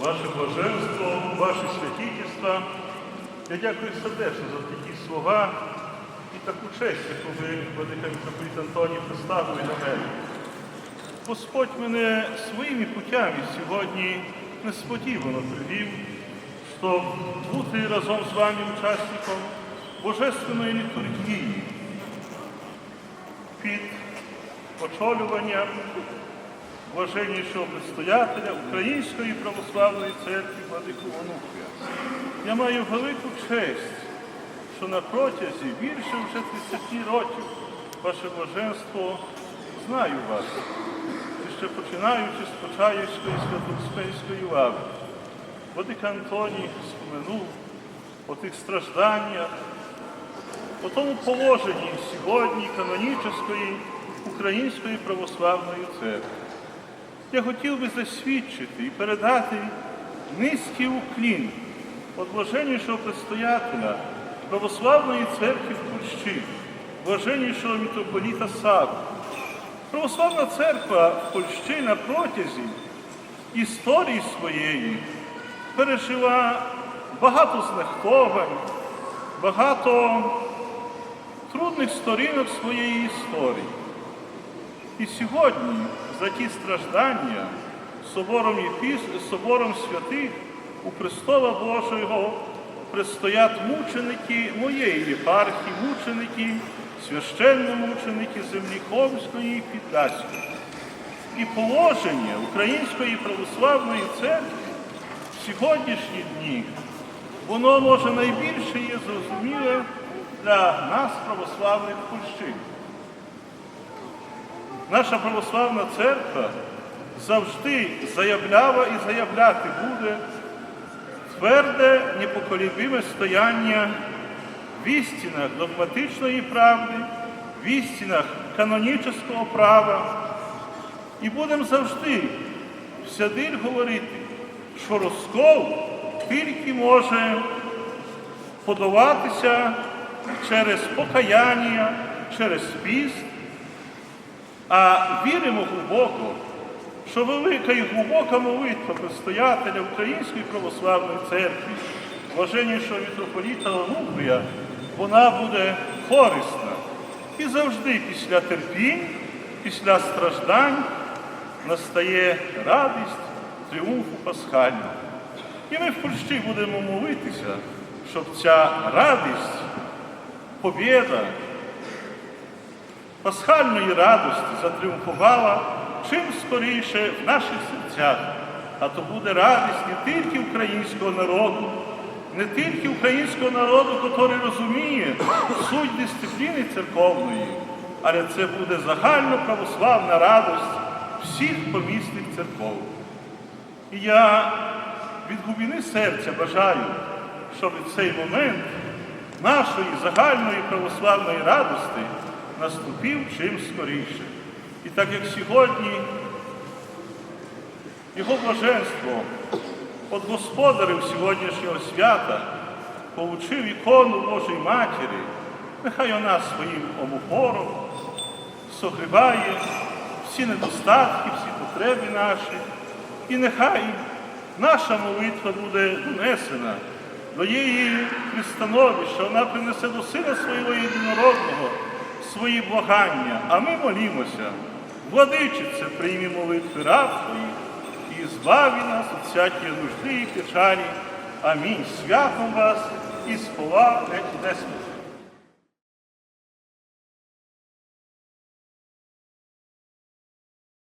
Ваше блаженство, ваші святітіства. Я дякую сердечно за такі слова і таку честь, яку ви, Владика митрополит Антоній, представили на мене. Господь мене своїми путями сьогодні несподівано привів, щоб бути разом з вами учасником Божественної літургії під очолюванням блаженнішого предстоятеля Української православної церкви Владику Онуфрія. Я маю велику честь, що на протязі більше вже 30 років ваше блаженство знаю вас, і ще починаючи з Почаївської Святоуспенської лави. Владик Антоній споменув о тих стражданнях, о тому положенні сьогодні канонічної Української православної церкви. Я хотів би засвідчити і передати низький уклін от блаженнішого предстоятеля Православної церкви в Польщі, блаженнішого митрополіта Саву. Православна церква в Польщі на протязі історії своєї пережила багато знехтовань, багато трудних сторінок своєї історії. І сьогодні за ті страждання собором, Єпіс- собором святих у престола Божого предстоять мученики моєї єпархії, мученики, священномученики землі Хомської і Підляської. І положення Української православної церкви в сьогоднішні дні, воно може найбільше є зрозуміле для нас, православних Польщин. Наша православна церква завжди заявляла і заявляти буде тверде, непоколебиме стояння в істинах догматичної правди, в істинах канонічного права. І будемо завжди всядир говорити, що розкол тільки може подаватися через покаяння, через піст, а віримо глибоко, що велика і глибока молитва предстоятеля Української православної церкви, блаженнішого митрополіта Онуфрія, вона буде корисна. І завжди після терпінь, після страждань настає радість тріумфу Пасхального. І ми в Польщі будемо молитися, щоб ця радість, побєда, пасхальної радості затріумфувала чим скоріше в наших серцях. А то буде радість не тільки українського народу, не тільки українського народу, який розуміє суть дисципліни церковної, але це буде загальноправославна радость всіх помісних церков. І я від глибини серця бажаю, щоб цей момент нашої загальної православної радості наступив чим скоріше. І так як сьогодні його блаженство от господарів сьогоднішнього свята получив ікону Божої Матері, нехай вона своїм омопором согріває всі недостатки, всі потреби наші, і нехай наша молитва буде донесена до її пристановища, вона принесе до сина свого єдинородного свої благання, а ми молімося. Владичице, прийми молитви раб твої і збави нас від всякої нужди і печалі. Амінь. Святом вас і геть несмерть.